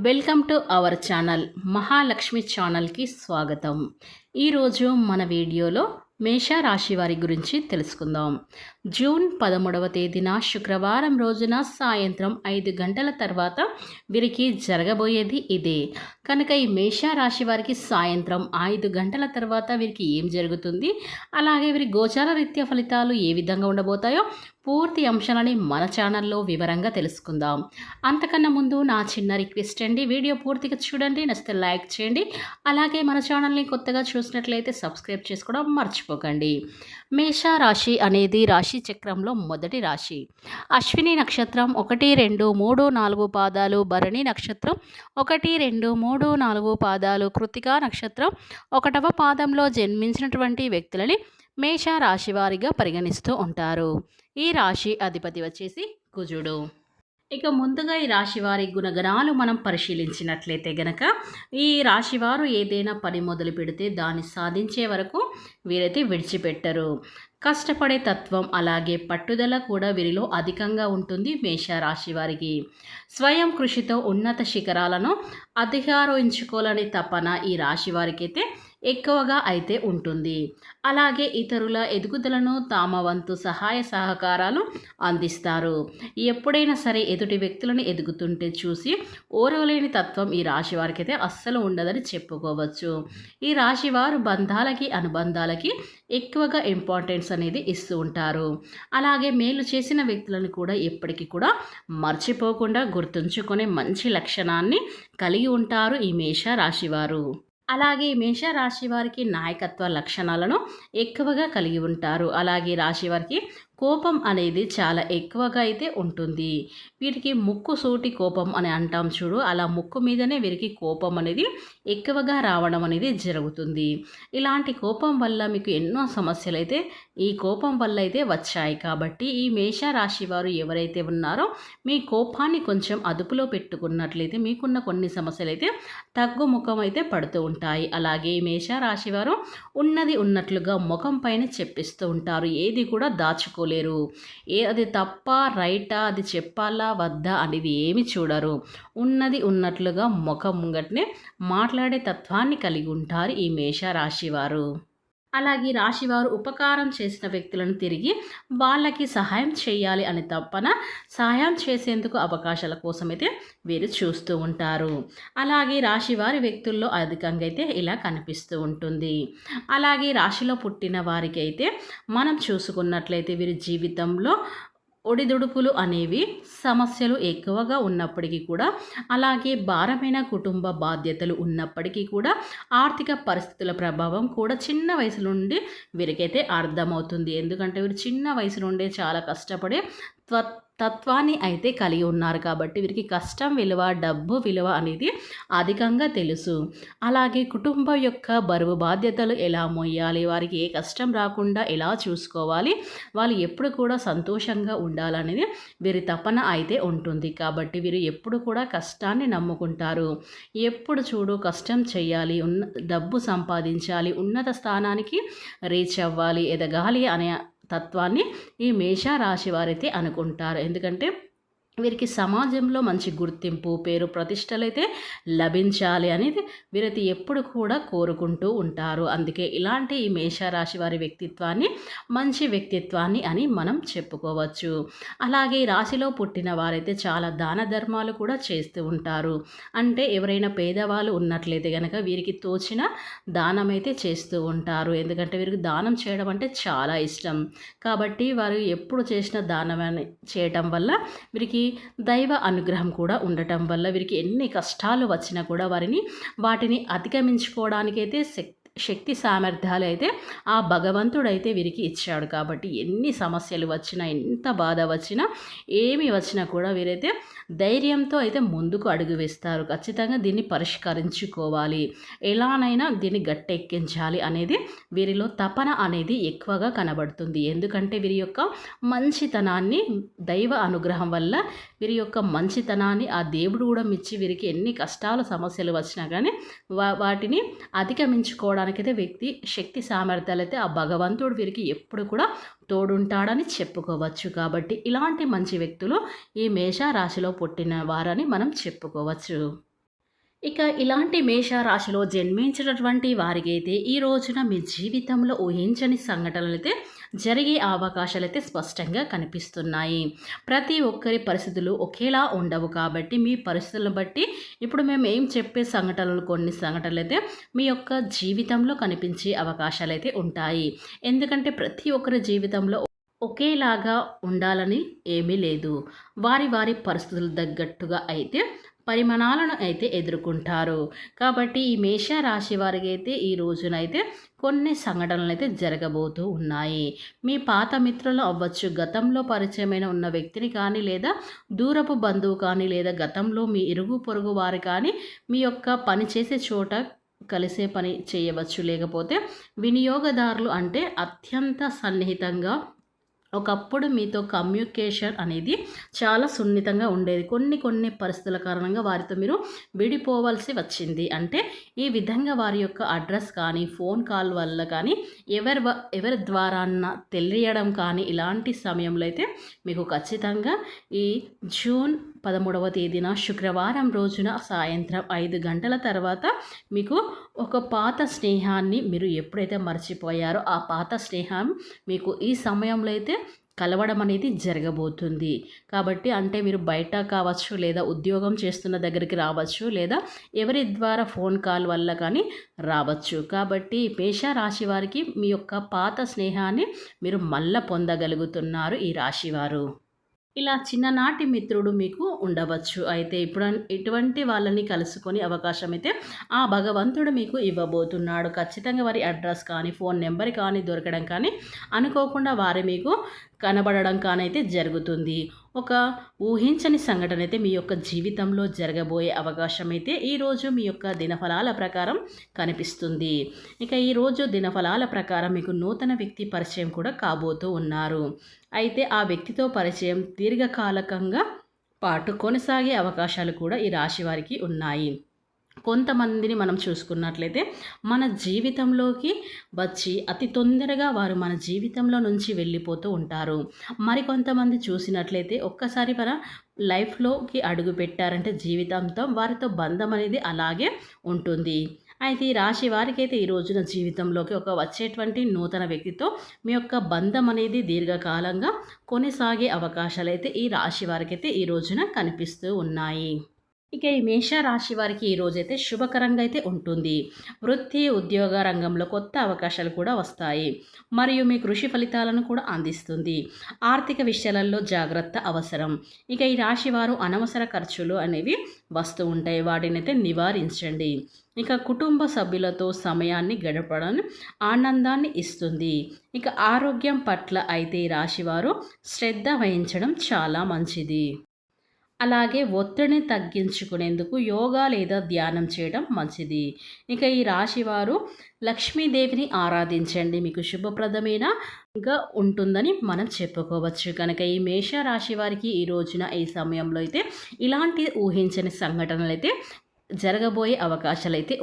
Welcome to our channel Mahalakshmi ఛానల్కి స్వాగతం. ఈరోజు మన వీడియోలో మేషరాశి వారి గురించి తెలుసుకుందాం. జూన్ పదమూడవ తేదీన శుక్రవారం రోజున సాయంత్రం ఐదు గంటల తర్వాత వీరికి జరగబోయేది ఇదే. కనుక ఈ మేషరాశి వారికి సాయంత్రం ఐదు గంటల తర్వాత వీరికి ఏం జరుగుతుంది? అలాగే వీరి గోచార రీత్యా ఫలితాలు ఏ విధంగా ఉండబోతాయో పూర్తి అంశాలని మన ఛానల్లో వివరంగా తెలుసుకుందాం. అంతకన్నా ముందు నా చిన్న రిక్వెస్ట్ అండి. వీడియో పూర్తిగా చూడండి నచ్చితే లైక్ చేయండి. అలాగే మన ఛానల్ని కొత్తగా చూసినట్లయితే సబ్స్క్రైబ్ చేసుకోవడం మర్చిపోకండి. మేష రాశి అనేది రాశి చక్రంలో మొదటి రాశి. అశ్విని నక్షత్రం ఒకటి రెండు మూడు నాలుగు పాదాలు. భరణి నక్షత్రం ఒకటి రెండు మూడు నాలుగు పాదాలు. కృతికా నక్షత్రం ఒకటవ పాదంలో జన్మించినటువంటి వ్యక్తులని మేష రాశివారిగా పరిగణిస్తూ ఉంటారు. ఈ రాశి అధిపతి వచ్చేసి కుజుడు. ఇక ముందుగా ఈ రాశి వారి గుణగణాలు మనం పరిశీలించినట్లయితే గనక ఈ రాశివారు ఏదైనా పని మొదలు పెడితే దాన్ని సాధించే వరకు వీరైతే విడిచిపెట్టరు. కష్టపడే తత్వం అలాగే పట్టుదల కూడా వీరిలో అధికంగా ఉంటుంది మేషరాశి వారికి స్వయం కృషితో ఉన్నత శిఖరాలను అధికారించుకోవాలని తపన ఈ రాశి వారికైతే ఎక్కువగా అయితే ఉంటుంది. అలాగే ఇతరుల ఎదుగుదలను తామ వంతు సహాయ సహకారాలు అందిస్తారు. ఎప్పుడైనా సరే ఎదుటి వ్యక్తులను ఎదుగుతుంటే చూసి ఓరవలేని తత్వం ఈ రాశి వారికి అయితే అస్సలు ఉండదని చెప్పుకోవచ్చు. ఈ రాశి వారు బంధాలకి అనుబంధాలకి ఎక్కువగా ఇంపార్టెన్స్ అనేది ఇస్తూ ఉంటారు. అలాగే మేలు చేసిన వ్యక్తులను కూడా ఎప్పటికీ కూడా మర్చిపోకుండా గుర్తుంచుకునే మంచి లక్షణాన్ని కలిగి ఉంటారు ఈ మేష రాశివారు అలాగే మేషరాశి వారికి నాయకత్వ లక్షణాలను ఎక్కువగా కలిగి ఉంటారు. అలాగే రాశి వారికి కోపం అనేది చాలా ఎక్కువగా అయితే ఉంటుంది. వీరికి ముక్కు సూటి కోపం అని అంటాం చూడు. అలా ముక్కు మీదనే వీరికి కోపం అనేది ఎక్కువగా రావడం అనేది జరుగుతుంది. ఇలాంటి కోపం వల్ల మీకు ఎన్నో సమస్యలు అయితే ఈ కోపం వల్ల అయితే వచ్చాయి. కాబట్టి ఈ మేష రాశి వారు ఎవరైతే ఉన్నారో మీ కోపాన్ని కొంచెం అదుపులో పెట్టుకున్నట్లయితే మీకున్న కొన్ని సమస్యలు అయితే తగ్గుముఖం అయితే పడుతూ ఉంటాయి. అలాగే మేష రాశి వారు ఉన్నది ఉన్నట్లుగా ముఖం పైన చెప్పిస్తూ ఉంటారు. ఏది కూడా దాచుకోలేదు చేసుకోలేరు ఏ అది తప్ప రైటా అది చెప్పాలా వద్దా అనేది ఏమి చూడరు. ఉన్నది ఉన్నట్లుగా ముఖం ముంగట్నే మాట్లాడే తత్వాన్ని కలిగి ఉంటారు ఈ మేషరాశి వారు. అలాగే రాశివారు ఉపకారం చేసిన వ్యక్తులను తిరిగి వాళ్ళకి సహాయం చేయాలి అని తప్పన సహాయం చేసేందుకు అవకాశాల కోసమైతే వీరు చూస్తూ ఉంటారు. అలాగే రాశివారి వ్యక్తుల్లో అధికంగా అయితే ఇలా కనిపిస్తూ ఉంటుంది. అలాగే రాశిలో పుట్టిన వారికి అయితే మనం చూసుకున్నట్లయితే వీరి జీవితంలో ఒడిదుడుకులు అనేవి సమస్యలు ఎక్కువగా ఉన్నప్పటికీ కూడా అలాగే భారమైన కుటుంబ బాధ్యతలు ఉన్నప్పటికీ కూడా ఆర్థిక పరిస్థితుల ప్రభావం కూడా చిన్న వయసు నుండి వీరికైతే అర్థమవుతుంది. ఎందుకంటే వీరు చిన్న వయసు నుండే చాలా కష్టపడి త్వ తత్వాన్ని అయితే కలిగి ఉన్నారు కాబట్టి వీరికి కష్టం విలువ డబ్బు విలువ అనేది అధికంగా తెలుసు. అలాగే కుటుంబం యొక్క బరువు బాధ్యతలు ఎలా మొయ్యాలి వారికి ఏ కష్టం రాకుండా ఎలా చూసుకోవాలి? వాళ్ళు ఎప్పుడు కూడా సంతోషంగా ఉండాలనేది వీరి తపన అయితే ఉంటుంది. కాబట్టి వీరు ఎప్పుడు కూడా కష్టాన్ని నమ్ముకుంటారు. ఎప్పుడు చూడు కష్టం చేయాలి ఉన్న డబ్బు సంపాదించాలి ఉన్నత స్థానానికి రీచ్ అవ్వాలి ఎదగాలి అనే తత్వాన్ని ఈ మేషరాశి వారైతే అనుకుంటారు. ఎందుకంటే వీరికి సమాజంలో మంచి గుర్తింపు పేరు ప్రతిష్టలు అయితే లభించాలి అనేది వీరైతే ఎప్పుడు కూడా కోరుకుంటూ ఉంటారు. అందుకే ఇలాంటి ఈ మేషరాశి వారి వ్యక్తిత్వాన్ని మంచి వ్యక్తిత్వాన్ని అని మనం చెప్పుకోవచ్చు. అలాగే రాశిలో పుట్టిన వారైతే చాలా దాన ధర్మాలు కూడా చేస్తూ ఉంటారు. అంటే ఎవరైనా పేదవాళ్ళు ఉన్నట్లయితే కనుక వీరికి తోచిన దానం అయితే చేస్తూ ఉంటారు. ఎందుకంటే వీరికి దానం చేయడం అంటే చాలా ఇష్టం. కాబట్టి వారు ఎప్పుడు చేసిన దానం చేయటం వల్ల వీరికి దైవ అనుగ్రహం కూడా ఉండటం వల్ల వీరికి ఎన్ని కష్టాలు వచ్చినా కూడా వారిని వాటిని అధిగమించుకోవడానికైతే శక్తి శక్తి సామర్థ్యాలు అయితే ఆ భగవంతుడైతే వీరికి ఇచ్చాడు కాబట్టి ఎన్ని సమస్యలు వచ్చినా ఎంత బాధ వచ్చినా ఏమి వచ్చినా కూడా వీరైతే ధైర్యంతో అయితే ముందుకు అడుగు వేస్తారు. ఖచ్చితంగా దీన్ని పరిష్కరించుకోవాలి. ఎలానైనా దీన్ని గట్టెక్కించాలి అనేది వీరిలో తపన అనేది ఎక్కువగా కనబడుతుంది. ఎందుకంటే వీరి యొక్క మంచితనాన్ని దైవ అనుగ్రహం వల్ల వీరి యొక్క మంచితనాన్ని ఆ దేవుడు కూడా మెచ్చి వీరికి ఎన్ని కష్టాలు సమస్యలు వచ్చినా కానీ వా వాటిని అధిగమించుకోవడానికి అయితే వ్యక్తి శక్తి సామర్థ్యాలు అయితే ఆ భగవంతుడు వీరికి ఎప్పుడు కూడా తోడుంటాడని చెప్పుకోవచ్చు. కాబట్టి ఇలాంటి మంచి వ్యక్తులు ఈ మేష రాశిలో పుట్టిన వారని మనం చెప్పుకోవచ్చు. ఇక ఇలాంటి మేష రాశిలో జన్మించినటువంటి వారికైతే ఈ రోజున మీ జీవితంలో ఊహించని సంఘటనలు అయితే జరిగే అవకాశాలు అయితే స్పష్టంగా కనిపిస్తున్నాయి. ప్రతి ఒక్కరి పరిస్థితులు ఒకేలా ఉండవు కాబట్టి మీ పరిస్థితులను బట్టి ఇప్పుడు మేము ఏం చెప్పే సంఘటనలు కొన్ని సంఘటనలు అయితే మీ యొక్క జీవితంలో కనిపించే అవకాశాలు అయితే ఉంటాయి. ఎందుకంటే ప్రతి ఒక్కరి జీవితంలో ఒకేలాగా ఉండాలని ఏమీ లేదు. వారి వారి పరిస్థితులు తగ్గట్టుగా అయితే పరిమాణాలను అయితే ఎదుర్కొంటారు. కాబట్టి ఈ మేష రాశి వారికి అయితే ఈ రోజునైతే కొన్ని సంఘటనలు అయితే జరగబోతూ ఉన్నాయి. మీ పాత మిత్రులు అవ్వచ్చు గతంలో పరిచయమైన ఉన్న వ్యక్తిని కానీ లేదా దూరపు బంధువు కానీ లేదా గతంలో మీ ఇరుగు పొరుగు వారు కానీ మీ యొక్క పని చేసే చోట కలిసే పని చేయవచ్చు. లేకపోతే వినియోగదారులు అంటే అత్యంత సన్నిహితంగా ఒకప్పుడు మీతో కమ్యూనికేషన్ అనేది చాలా సున్నితంగా ఉండేది. కొన్ని కొన్ని పరిస్థితుల కారణంగా వారితో మీరు విడిపోవలసి వచ్చింది. అంటే ఈ విధంగా వారి యొక్క అడ్రస్ కానీ ఫోన్ కాల్ వల్ల కానీ ఎవరి ఎవరి ద్వారా తెలియడం కానీ ఇలాంటి సమయంలో అయితే మీకు ఖచ్చితంగా ఈ జూన్ పదమూడవ తేదీన శుక్రవారం రోజున సాయంత్రం ఐదు గంటల తర్వాత మీకు ఒక పాత స్నేహాన్ని మీరు ఎప్పుడైతే మర్చిపోయారో ఆ పాత స్నేహం మీకు ఈ సమయంలో అయితే కలవడం అనేది జరగబోతుంది. కాబట్టి అంటే మీరు బయట కావచ్చు లేదా ఉద్యోగం చేస్తున్న దగ్గరికి రావచ్చు లేదా ఎవరి ద్వారా ఫోన్ కాల్ వల్ల కానీ రావచ్చు. కాబట్టి పేష రాశి వారికి మీ యొక్క పాత స్నేహాన్ని మీరు మళ్ళా పొందగలుగుతున్నారు ఈ రాశివారు ఇలా చిన్ననాటి మిత్రుడు మీకు ఉండవచ్చు. అయితే ఇప్పుడు ఇటువంటి వాళ్ళని కలుసుకొని అవకాశం అయితే ఆ భగవంతుడు మీకు ఇవ్వబోతున్నాడు. ఖచ్చితంగా వారి అడ్రస్ కానీ ఫోన్ నెంబర్ కానీ దొరకడం కానీ అనుకోకుండా వారి మీకు కనబడడం కానైతే జరుగుతుంది. ఒక ఊహించని సంఘటన అయితే మీ యొక్క జీవితంలో జరగబోయే అవకాశం అయితే ఈరోజు మీ యొక్క దినఫలాల ప్రకారం కనిపిస్తుంది. ఇక ఈరోజు దినఫలాల ప్రకారం మీకు నూతన వ్యక్తి పరిచయం కూడా కాబోతూ ఉన్నారు. అయితే ఆ వ్యక్తితో పరిచయం దీర్ఘకాలకంగా పాటు కొనసాగే అవకాశాలు కూడా ఈ రాశి వారికి ఉన్నాయి. కొంతమందిని మనం చూసుకున్నట్లయితే మన జీవితంలోకి వచ్చి అతి తొందరగా వారు మన జీవితంలో నుంచి వెళ్ళిపోతూ ఉంటారు. మరికొంతమంది చూసినట్లయితే ఒక్కసారి మన లైఫ్లోకి అడుగు పెట్టారంటే జీవితంతో వారితో బంధం అనేది అలాగే ఉంటుంది. అయితే ఈ రాశి వారికి అయితే ఈ రోజున జీవితంలోకి ఒక వచ్చేటువంటి నూతన వ్యక్తితో మీ యొక్క బంధం అనేది దీర్ఘకాలంగా కొనసాగే అవకాశాలు అయితే ఈ రాశి వారికైతే ఈ రోజున కనిపిస్తూ ఉన్నాయి. ఇక ఈ మేషరాశి వారికి ఈరోజైతే శుభకరంగా అయితే ఉంటుంది. వృత్తి ఉద్యోగ రంగంలో కొత్త అవకాశాలు కూడా వస్తాయి. మరియు మీ కృషి ఫలితాలను కూడా అందిస్తుంది. ఆర్థిక విషయాలలో జాగ్రత్త అవసరం. ఇక ఈ రాశి వారు అనవసర ఖర్చులు అనేవి వస్తూ ఉంటాయి. వాటిని అయితే నివారించండి. ఇక కుటుంబ సభ్యులతో సమయాన్ని గడపడం ఆనందాన్ని ఇస్తుంది. ఇక ఆరోగ్యం పట్ల అయితే ఈ రాశివారు శ్రద్ధ వహించడం చాలా మంచిది. అలాగే ఒత్తిడిని తగ్గించుకునేందుకు యోగా లేదా ధ్యానం చేయడం మంచిది. ఇక ఈ రాశివారు లక్ష్మీదేవిని ఆరాధించండి. మీకు శుభప్రదమైన ఇంకా ఉంటుందని మనం చెప్పుకోవచ్చు. కనుక ఈ మేష రాశి వారికి ఈ రోజున ఈ సమయంలో అయితే ఇలాంటి ఊహించని సంఘటనలు అయితే జరగబోయే అవకాశాలు అయితే